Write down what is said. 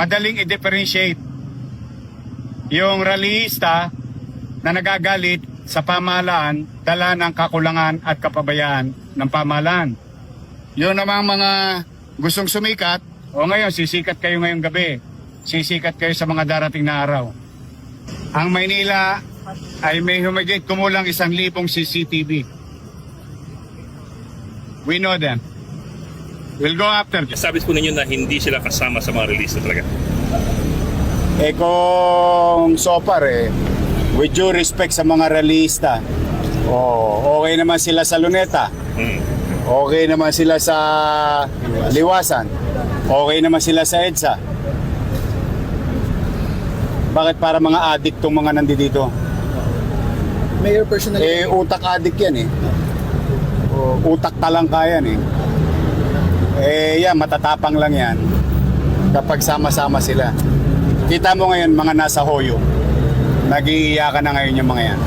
madaling i-differentiate yung rallyista na nagagalit sa pamahalaan dala ng kakulangan at kapabayaan ng pamahalaan. Yun namang mga gustong sumikat, o ngayon sisikat kayo ngayong gabi, sisikat kayo sa mga darating na araw. Ang Maynila ay may humigit kumulang isang libong CCTV. We know them. We'll go after. Sabi po ninyo na hindi sila kasama sa mga release na talaga. Eh kung so far eh, with due respect sa mga realista, oh, okay naman sila sa Luneta, Hmm. okay naman sila sa Liwasan, okay naman sila sa EDSA. Bakit para mga addict tong mga nandito? Mayor personally. Eh, utak addict yan eh. Utak talangka yan. Eh, yan, matatapang lang yan kapag sama-sama sila. Kita mo ngayon mga nasa hoyo. Nag-iiyakan na ngayon yung mga yan.